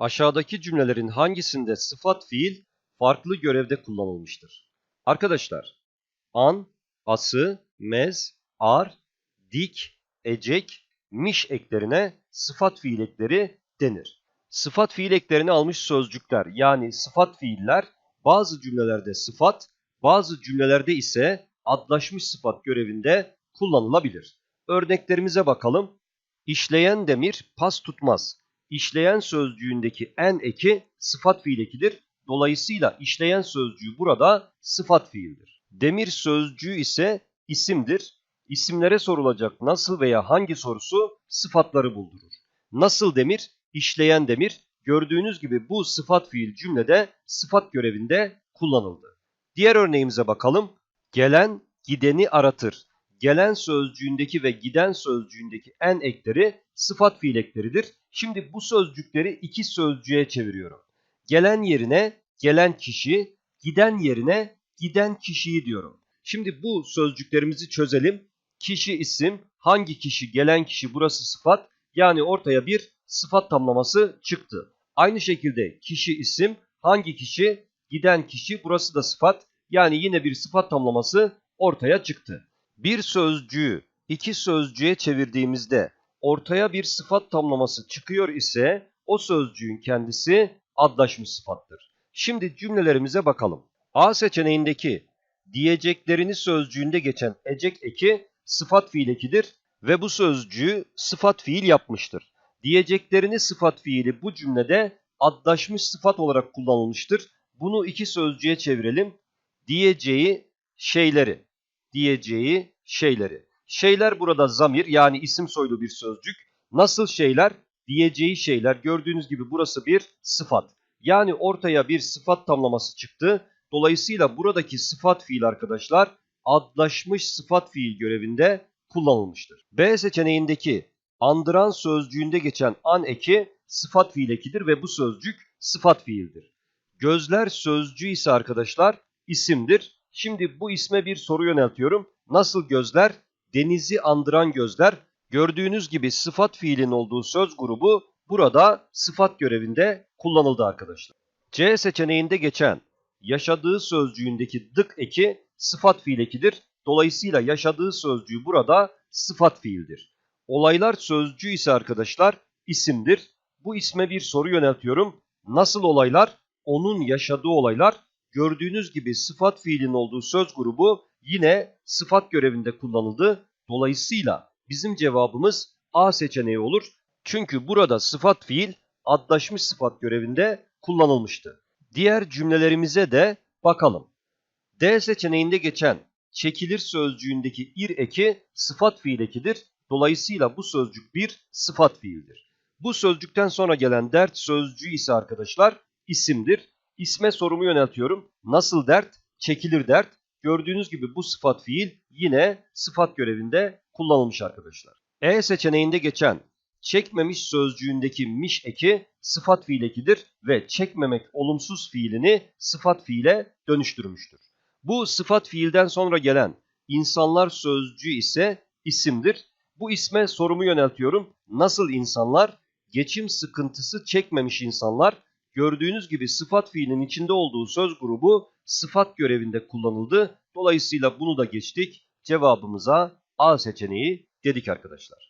Aşağıdaki cümlelerin hangisinde sıfat fiil farklı görevde kullanılmıştır? Arkadaşlar, an, ası, mez, ar, dik, ecek, miş eklerine sıfat fiil ekleri denir. Sıfat fiil eklerini almış sözcükler yani sıfat fiiller bazı cümlelerde sıfat, bazı cümlelerde ise adlaşmış sıfat görevinde kullanılabilir. Örneklerimize bakalım. İşleyen demir pas tutmaz. İşleyen sözcüğündeki en eki sıfat fiil ekidir. Dolayısıyla işleyen sözcüğü burada sıfat fiildir. Demir sözcüğü ise isimdir. İsimlere sorulacak nasıl veya hangi sorusu sıfatları buldurur. Nasıl demir? İşleyen demir. Gördüğünüz gibi bu sıfat fiil cümlede sıfat görevinde kullanıldı. Diğer örneğimize bakalım. Gelen gideni aratır. Gelen sözcüğündeki ve giden sözcüğündeki en ekleri sıfat fiil ekleridir. Şimdi bu sözcükleri iki sözcüğe çeviriyorum. Gelen yerine gelen kişi, giden yerine giden kişiyi diyorum. Şimdi bu sözcüklerimizi çözelim. Kişi isim, hangi kişi, gelen kişi burası sıfat. Yani ortaya bir sıfat tamlaması çıktı. Aynı şekilde kişi isim, hangi kişi, giden kişi burası da sıfat. Yani yine bir sıfat tamlaması ortaya çıktı. Bir sözcüğü iki sözcüğe çevirdiğimizde ortaya bir sıfat tamlaması çıkıyor ise o sözcüğün kendisi adlaşmış sıfattır. Şimdi cümlelerimize bakalım. A seçeneğindeki diyeceklerini sözcüğünde geçen ecek eki sıfat fiil ekidir ve bu sözcüğü sıfat fiil yapmıştır. Diyeceklerini sıfat fiili bu cümlede adlaşmış sıfat olarak kullanılmıştır. Bunu iki sözcüğe çevirelim. Diyeceği şeyleri, diyeceği şeyleri. Şeyler burada zamir yani isim soylu bir sözcük. Nasıl şeyler? Diyeceği şeyler. Gördüğünüz gibi burası bir sıfat. Yani ortaya bir sıfat tamlaması çıktı. Dolayısıyla buradaki sıfat fiil arkadaşlar adlaşmış sıfat fiil görevinde kullanılmıştır. B seçeneğindeki andıran sözcüğünde geçen an eki sıfat fiil ekidir ve bu sözcük sıfat fiildir. Gözler sözcüğü ise arkadaşlar isimdir. Şimdi bu isme bir soru yöneltiyorum. Nasıl gözler? Denizi andıran gözler. Gördüğünüz gibi sıfat fiilin olduğu söz grubu burada sıfat görevinde kullanıldı arkadaşlar. C seçeneğinde geçen yaşadığı sözcüğündeki dık eki sıfat fiil ekidir. Dolayısıyla yaşadığı sözcüğü burada sıfat fiildir. Olaylar sözcüğü ise arkadaşlar isimdir. Bu isme bir soru yöneltiyorum. Nasıl olaylar? Onun yaşadığı olaylar. Gördüğünüz gibi sıfat fiilin olduğu söz grubu yine sıfat görevinde kullanıldı. Dolayısıyla bizim cevabımız A seçeneği olur. Çünkü burada sıfat fiil adlaşmış sıfat görevinde kullanılmıştı. Diğer cümlelerimize de bakalım. D seçeneğinde geçen çekilir sözcüğündeki ir eki sıfat fiil ekidir. Dolayısıyla bu sözcük bir sıfat fiildir. Bu sözcükten sonra gelen dert sözcüğü ise arkadaşlar isimdir. İsme sorumu yöneltiyorum. Nasıl dert? Çekilir dert. Gördüğünüz gibi bu sıfat fiil yine sıfat görevinde kullanılmış arkadaşlar. E seçeneğinde geçen çekmemiş sözcüğündeki miş eki sıfat fiil ekidir ve çekmemek olumsuz fiilini sıfat fiile dönüştürmüştür. Bu sıfat fiilden sonra gelen insanlar sözcüğü ise isimdir. Bu isme sorumu yöneltiyorum. Nasıl insanlar? Geçim sıkıntısı çekmemiş insanlar. Gördüğünüz gibi sıfat fiilin içinde olduğu söz grubu sıfat görevinde kullanıldı. Dolayısıyla bunu da geçtik. Cevabımıza A seçeneği dedik arkadaşlar.